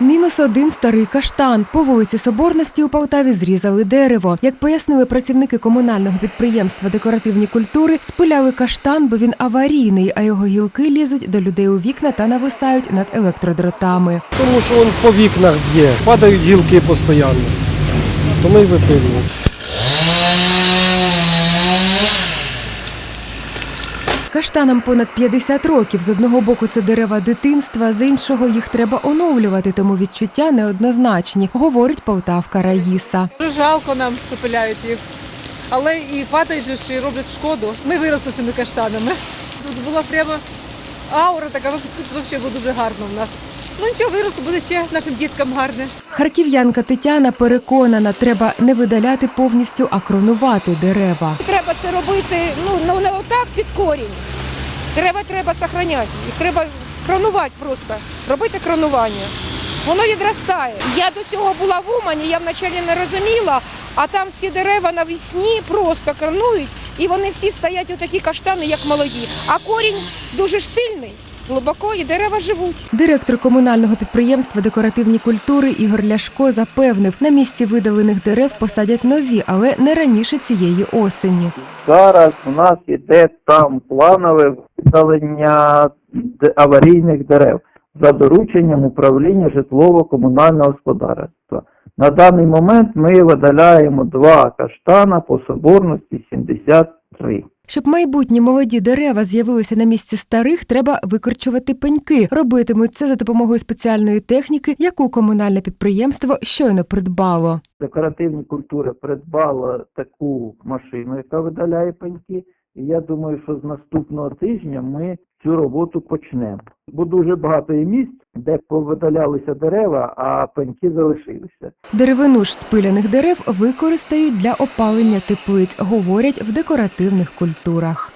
Мінус один старий каштан. По вулиці Соборності у Полтаві зрізали дерево. Як пояснили працівники комунального підприємства декоративні культури, спиляли каштан, бо він аварійний, а його гілки лізуть до людей у вікна та нависають над електродротами. Тому що він по вікнах б'є, падають гілки постійно. То ми й випилюємо. Каштанам понад 50 років. З одного боку це дерева дитинства, з іншого їх треба оновлювати, тому відчуття неоднозначні, говорить полтавка Раїса. Жалко нам, що пиляють їх. Але і падають же ж і роблять шкоду. Ми виросли з цими каштанами. Тут була прямо аура така, тут взагалі було дуже гарно в нас. Ну нічого, виросту буде ще нашим діткам гарне. Харків'янка Тетяна переконана, треба не видаляти повністю, а кронувати дерева. Треба це робити ну, ну не отак під корінь. Дерева треба сохраняти, їх треба кронувати просто, робити кронування. Воно відростає. Я до цього була в Умані, я вначалі не розуміла, а там всі дерева навесні просто кронують, і вони всі стоять отакі каштани, як молоді. А корінь дуже ж сильний, глибоко, і дерева живуть. Директор комунального підприємства декоративні культури Ігор Ляшко запевнив, на місці видалених дерев посадять нові, але не раніше цієї осені. Зараз у нас іде там планове видалення аварійних дерев за дорученням управління житлово-комунального господарства. На даний момент ми видаляємо два каштана по соборності 73. Щоб майбутні молоді дерева з'явилися на місці старих, треба викорчувати пеньки. Робитимуть це за допомогою спеціальної техніки, яку комунальне підприємство щойно придбало. Декоративні культури придбала таку машину, яка видаляє пеньки. І я думаю, що з наступного тижня ми цю роботу почнемо. Бо дуже багато є місць, де повидалялися дерева, а пеньки залишилися. Деревину ж спиляних дерев використають для опалення теплиць, говорять в декоративних культурах.